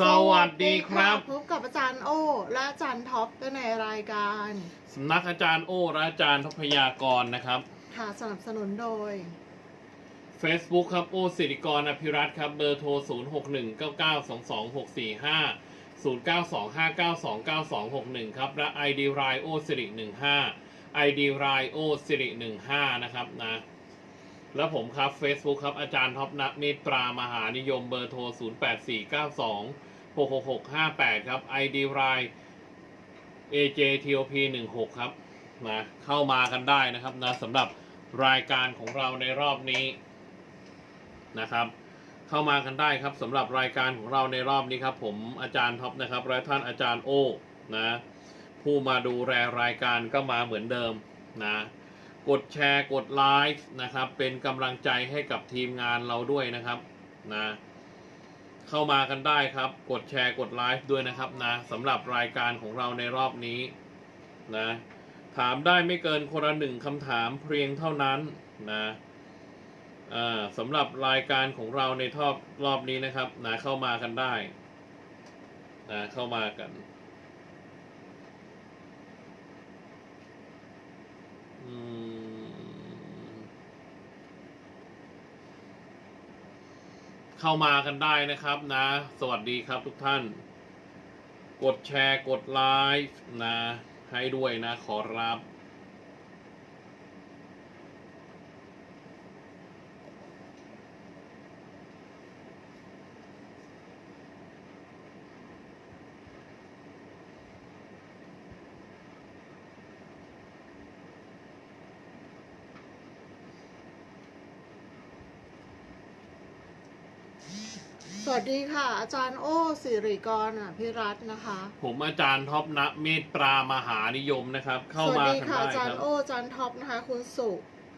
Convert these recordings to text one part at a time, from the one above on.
สวัสดีครับ พบกับอาจารย์โอ และอาจารย์ท็อปในรายการสำนักอาจารย์โอและอาจารย์ทพยากรนะครับ ค่ะสนับสนุนโดย Facebook ครับโอสิริกรอภิรัตน์ครับ เบอร์โทร 0 6 1 9 9 2 2 6 4 5 0 9 2 5 9 2 9 2 6 1 ครับ และ ID r i โอสิริ15 ID r i โอสิริ15 นะครับนะแล้วผมครับ Facebook ครับ อาจารย์ท็อปนักเมตตรามหานิยมเบอร์โทร 0 8 4 9 2 6 6 6 5 8 ครับ ID r i AJTOP 16ครับนะเข้ามากันได้นะครับนะสำหรับรายการของเราในรอบนี้นะครับ เข้ามากันได้ครับสำหรับรายการของเราในรอบนี้ครับ ผมอาจารย์ท็อปนะครับและท่านอาจารย์โอนะผู้มาดูแลรายการก็มาเหมือนเดิมนะกดแชร์กดไลค์นะครับ เป็นกำลังใจให้กับทีมงานเราด้วยนะครับนะ เข้ามากันได้ครับ กดแชร์กดไลฟ์ด้วยนะครับนะสำหรับรายการของเราในรอบนี้นะถามได้ไม่เกินคนละหนึ่งคำถามเพียงเท่านั้นนะสำหรับรายการของเราในทอบรอบนี้นะครับนะเข้ามากันได้นะเข้ามากัน เข้ามากันได้นะครับนะ สวัสดีครับทุกท่าน กดแชร์กดไลค์นะ ให้ด้วยนะขอรับ สวัสดีค่ะ อาจารย์โอสิริกรอะพิรัตน์นะคะ ผมอาจารย์ท็อปนะเมตตรามหานิยมนะครับ เข้าสวัมาดีกันค่ะ ได้อาจารครัย์บ โออาจารย์ท็อปนะคะ คุณสุ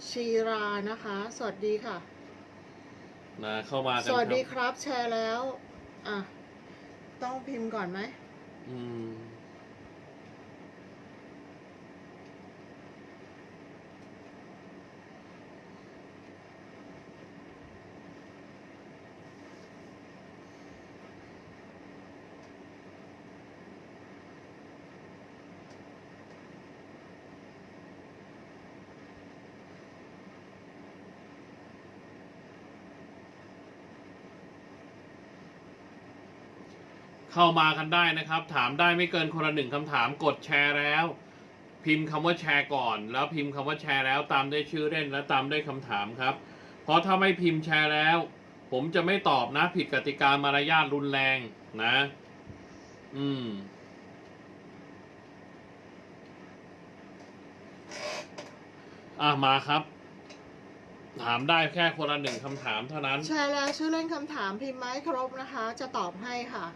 ชีรานะคะ สวัสดีค่ะ นะเข้ามากันสวัสดีคครับรับแชร์แล้ว อะ ต้องพิมพ์ก่อนไหม อืม เข้ามากันได้นะครับ ถามได้ไม่เกินคนละหนึ่งคำถามกดแชร์แล้ว พิมพ์คำว่าแชร์ก่อน แล้วพิมพ์คำว่าแชร์แล้วตามด้วยชื่อเล่นและตามด้วยคำถามครับ เพราะถ้าไม่พิมพ์แชร์แล้ว ผมจะไม่ตอบนะ ผิดกติกามารยาทรุนแรงนะ อืมอะมาครับ ถามได้แค่คนละหนึ่งคำถามเท่านั้น แชร์แล้วชื่อเล่นคำถามพิมพ์มาให้ครบนะคะ จะตอบให้ค่ะ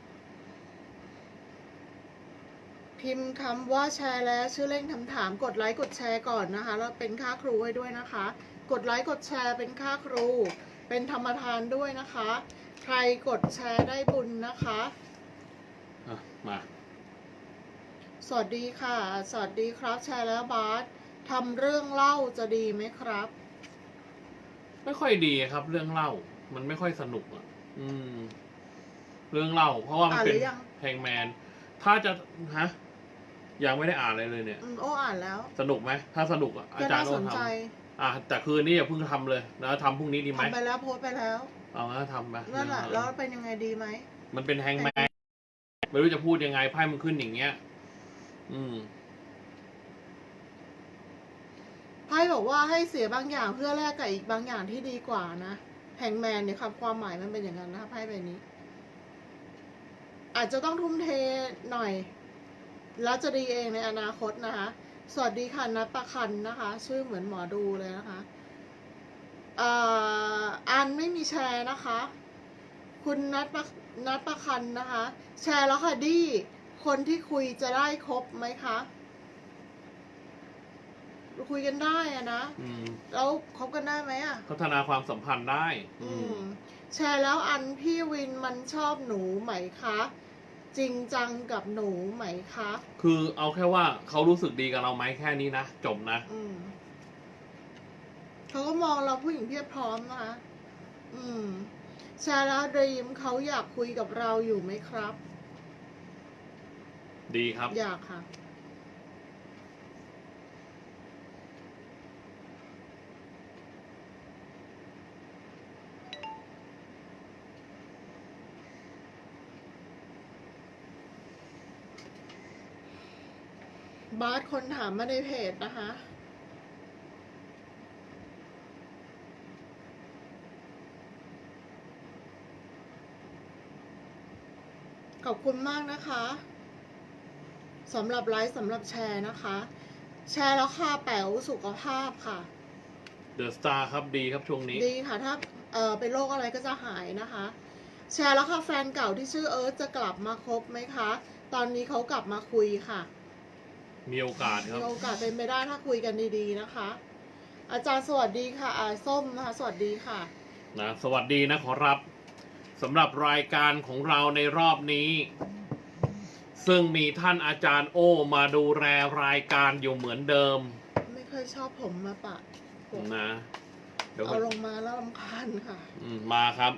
พิมพ์คำว่าแชร์แล้วชื่อเล่นคำถามกดไลค์กดแชร์ก่อนนะคะแล้วเป็นค่าครูให้ด้วยนะคะ กดไลค์กดแชร์เป็นค่าครู เป็นธรรมทานด้วยนะคะ ใครกดแชร์ได้บุญนะคะอะมา สวัสดีค่ะ สวัสดีครับแชร์แล้วบาสทำเรื่องเล่าจะดีไหมครับ ไม่ค่อยดีครับ เรื่องเล่า มันไม่ค่อยสนุกอะ อืม เรื่องเล่า เพราะว่ามันอ่านเป็นหรือยังแฮงแมน ถ้าจะฮะ ยังไม่ได้อ่านเลยเลยเนี่ย อืมโอ้อ่านแล้วสนุกไหมถ้าสนุกอะอาก็จารน่าย์โอสนทใจำอะแต่คืนนี้อย่าเพิ่งทำเลยนะทำพรุ่งนี้ดีไหมทำไปแล้วโพสต์ไปแล้วเอางั้นทำไปนั่นแหละแล้วเป็นยังไงดีไหม มันเป็นแฮงแมนไม่รู้จะพูดยังไงไพ่มันขึ้นอย่างเงี้ย อืม ไพ่บอกว่าให้เสียบางอย่างเพื่อแลกกับอีกบางอย่างที่ดีกว่านะแฮงแมนเนี่ยครับความหมายมันเป็นอย่างนั้นนะคะไพ่ใบนี้ อาจจะต้องทุ่มเทหน่อย แล้วจะดีเองในอนาคตนะคะ สวัสดีค่ะนัทประคันนะคะ ชื่อเหมือนหมอดูเลยนะคะเอ่ออันไม่มีแชร์นะคะ คุณนัทประนัทประคันนะคะ แชร์แล้วค่ะดีคนที่คุยจะได้ครบไหมคะ คุยกันได้อะนะอืมแล้วคบกันได้ไหมอะพัฒนาความสัมพันธ์ได้ อือืมมแชร์แล้วอันพี่วินมันชอบหนูไหมคะ จริงจังกับหนูไหมคะคือเอาแค่ว่าเขารู้สึกดีกับเราไหมแค่นี้นะจบนะ อืมเขาก็มองเราผู้หญิงเพียบพร้อมนะคะ อืม ชาลาดรีมเขาอยากคุยกับเราอยู่ไหมครับ ดีครับ อยากค่ะ บาสคนถามมาในเพจนะคะ ขอบคุณมากนะคะสำหรับไลฟ์สำหรับแชร์นะคะ แชร์แล้วค่ะแป๋วสุขภาพค่ะ เดอะสตาร์ครับดีครับช่วงนี้ ดีค่ะถ้าเออเป็นโรคอะไรก็จะหายนะคะ แชร์แล้วค่ะแฟนเก่าที่ชื่อเอิร์ธจะกลับมาคบไหมคะ ตอนนี้เขากลับมาคุยค่ะ มีโอกาสคมีรับ โอกาสเป็นไปได้ถ้าคุยกันดีๆนะคะ อาจารย์สวัสดีค่ะอาส้มนะคะ สวัสดีค่ะ นะสวัสดีนะขอรับสำหรับรายการของเราในรอบนี้ ซึ่งมีท่านอาจารย์โอมาดูแลรายการอยู่เหมือนเดิมไม่เคยชอบผมมาปะผมนะเดี๋ยวเอาลงมาแล้วลำคาญค่ะ อืมมาครับ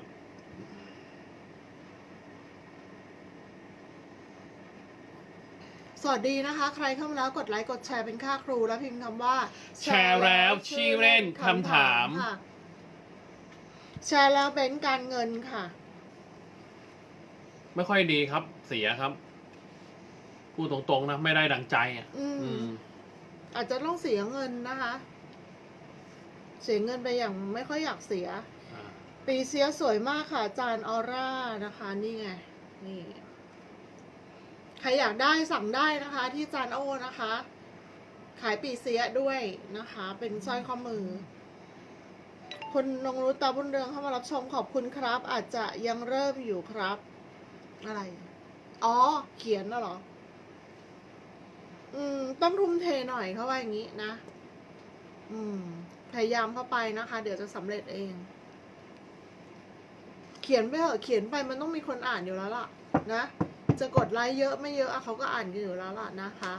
สวัสดีนะคะ ใครเข้ามาแล้วกดไลค์กดแชร์เป็นค่าครูแล้วพิมพ์คำว่า แชร์แล้วชื่อเล่นคำถามค่ะ แชร์แล้วเป็นการเงินค่ะ ไม่ค่อยดีครับ เสียครับ พูดตรงๆนะ ไม่ได้ดังใจอะอืม อืม อาจจะต้องเสียเงินนะคะ เสียเงินไปอย่างไม่ค่อยอยากเสีย อ่าปีเสียสวยมากค่ะอาจารย์ออร่านะคะ นี่ไง นี่ใครอยากได้สั่งได้นะคะ ที่จานโอนะคะ ขายปีเสียด้วยนะคะ เป็นสร้อยข้อมือคุณนงรุตตาบุญเรืองเข้ามารับชมขอบคุณครับ อาจจะยังเริ่มอยู่ครับ อะไร อ๋อ เขียนน่ะเหรอ อืม ต้องทุ่มเทหน่อยเขาว่าอย่างนี้นะ อืม พยายามเข้าไปนะคะ เดี๋ยวจะสำเร็จเอง เขียนไปเถอะเขียนไปมันต้องมีคนอ่านอยู่แล้วล่ะ นะ จะกดไลค์เยอะไม่เยอะอะเขาก็อ่านกันอยู่แล้วล่ะนะคะ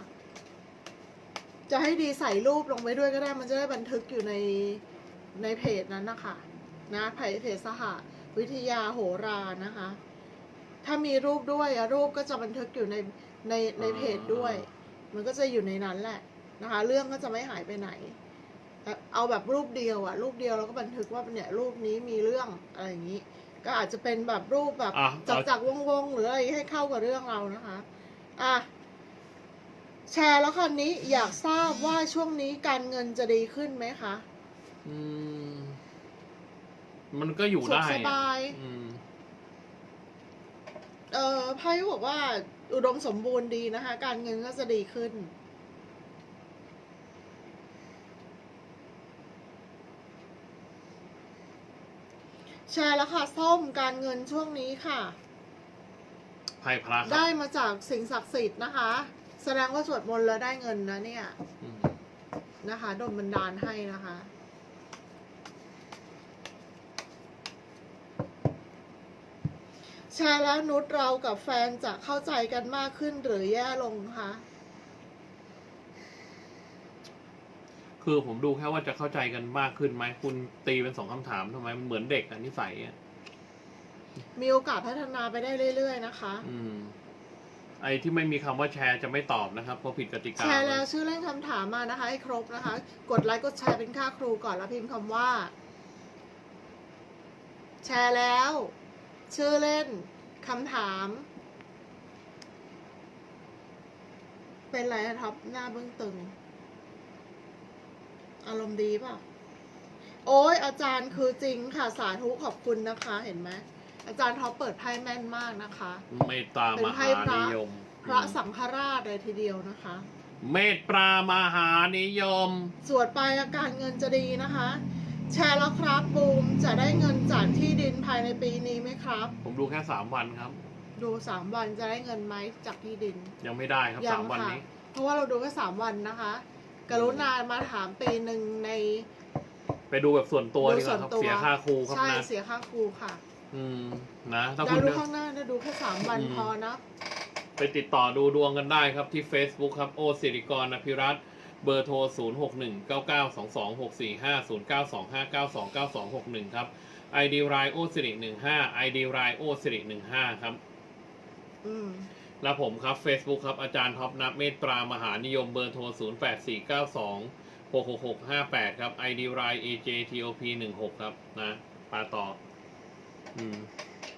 จะให้ดีใส่รูปลงไปด้วยก็ได้มันจะได้บันทึกอยู่ในในเพจนั้นนะคะนะเพจเพจสหวิทยาโหรานะคะ ถ้ามีรูปด้วยอะรูปก็จะบันทึกอยู่ในในในเพจด้วย มันก็จะอยู่ในนั้นแหละนะคะ เรื่องก็จะไม่หายไปไหนเอาแบบรูปเดียวอะรูปเดียวเราก็บันทึกว่าเนี่ยรูปนี้มีเรื่องอะไรอย่างนี้ ก็อาจจะเป็นแบบรูปแบบอะจากเอา จากวงวงๆหรืออะไรให้เข้ากับเรื่องเรานะคะ อะ แชร์แล้วคันนี้อยากทราบว่าช่วงนี้การเงินจะดีขึ้นไหมคะ อืม มันก็อยู่สุได้ขสอะบาย อืม เอ่อไพ่บอกว่าอุดมสมบูรณ์ดีนะคะ การเงินก็จะดีขึ้น แชร์แล้วค่ะ ส้มการเงินช่วงนี้ค่ะ ไพ่พระครัได้บมาจากสิ่งศักดิ์สิทธิ์นะคะ แสดงว่าสวดมนต์แล้วได้เงินนะเนี่ย อืมนะคะโดนบันดาลให้นะคะ แชร์แล้วนุชเรากับแฟนจะเข้าใจกันมากขึ้นหรือแย่ลงคะ คือผมดูแค่ว่าจะเข้าใจกันมากขึ้นไหมคุณตีเป็นสองคำถามทำไมมันเหมือนเด็กอันนิสัยอะมีโอกาสพัฒนาไปได้เรื่อย ๆ นะคะ อืม ไอ้ที่ไม่มีคำว่าแชร์จะไม่ตอบนะครับเพราะผิดกติกา แชร์แล้วชื่อเล่นคำถามมานะคะ ให้ครบนะคะ กดไลค์กดแชร์เป็นค่าครูก่อนแล้วพิมพ์คำว่า แชร์แล้ว ชื่อเล่นคำถาม เป็นไรอะท็อปหน้าเบื้องตึง อารมณ์ดีเปล่ะโอ้ยอาจารย์คือจริงค่ะสาธุขอบคุณนะคะ เห็นไหมอาจารย์ท็อปเปิดไพ่แม่นมากนะคะ เมตตามหานิยม พระสังฆราชเลยทีเดียวนะคะ เมตตามหานิยม สวดไปอาการเงินจะดีนะคะ แชร์แล้วครับบูมจะได้เงินจากที่ดินภายในปีนี้ไหมครับ ผมดูแค่สามวันครับ ดูสามวันจะได้เงินไหมจากที่ดิน ยังไม่ได้ครับยัสามวันค่ะนี้ เพราะว่าเราดูแค่สามวันนะคะ กรุณามาถามปีหนึ่งในไปดูแบบส่วนตัวดูดีกว่าครับส่วนตัวเสียค่าครูครับใช่นะเสียค่าครูค่ะ อืมนะถ้าดาคุณดูจะข้างหน้านะดูแค่สามวันอืม พอนะ ไปติดต่อดูดวงกันได้ครับที่ Facebook ครับ โอสิริกรอภิรัตน์เบอร์โทร 0 6 1 9 9 2 2 6 4 5 0 9 2 5 9 2 9 2 6 1 ครับ ID รายโอสิริหนึ่งห้า ID รายโอสิริหนึ่งห้าครับ อืม แล้วผมครับ Facebook ครับ อาจารย์ท็อปนับเมตตรามหานิยมเบอร์โทร 0 8 4 9 2 6 6 6 5 8 ครับ ID ราย AJTOP 1 6ครับ นะปาต่อ อืม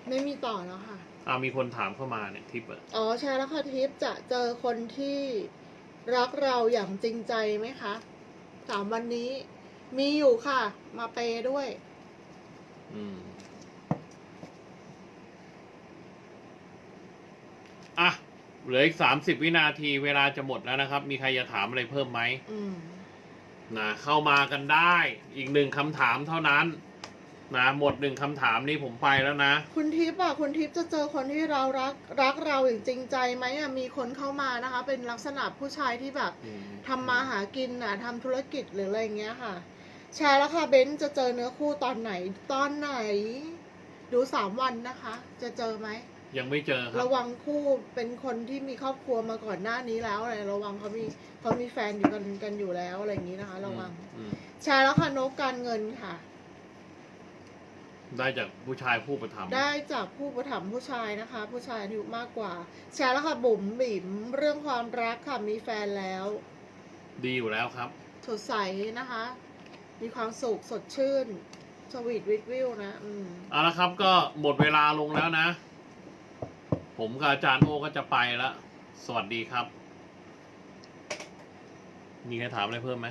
ไม่มีต่อแล้วค่ะ อ่ามีคนถามเข้ามาเนี่ยทิปอะอ๋อใช่แล้วค่ะทิพย์จะเจอคนที่รักเราอย่างจริงใจไหมคะสามวันนี้มีอยู่ค่ะ มาเปย์ด้วย อืม อะ เหลืออีกสามสิบวินาทีเวลาจะหมดแล้วนะครับ มีใครจะถามอะไรเพิ่มไหมอืม นะเข้ามากันได้อีกหนึ่งคำถามเท่านั้น นะหมดหนึ่งคำถามนี่ผมไปแล้วนะ คุณทิพย์อะคุณทิพย์จะเจอคนที่เรารักรักเราอย่างจริงใจไหมอะมีคนเข้ามานะคะ เป็นลักษณะผู้ชายที่แบบอืมทำมาหากินอะทำธุรกิจหรืออะไรอย่างเงี้ยค่ะ แชร์แล้วค่ะเบนซ์จะเจอเนื้อคู่ตอนไหนตอนไหน ดูสามวันนะคะ จะเจอไหม ยังไม่เจอครับระวังคู่เป็นคนที่มีครอบครัวมาก่อนหน้านี้แล้วอะไรระวังเขามีเขามีแฟนอยู่กันกันอยู่แล้วอะไรอย่างนี้นะคะ ระวัง อืมแชร์แล้วค่ะนกการเงินค่ะ ได้จากผู้ชายผู้ประถมภ์ได้จากผู้ประถมภ์ผู้ชายนะคะ ผู้ชายอายุมากกว่า แชร์แล้วค่ะบุ๋มบิ๋มเรื่องความรักค่ะมีแฟนแล้ว ดีอยู่แล้วครับ สดใสนะคะ มีความสุขสดชื่นสวีทวิทวิวนะ อืม เอาละครับก็หมดเวลาลงแล้วนะ ผมกับอาจารย์โอก็จะไปแล้ว สวัสดีครับ มีใครถามอะไรเพิ่มไหม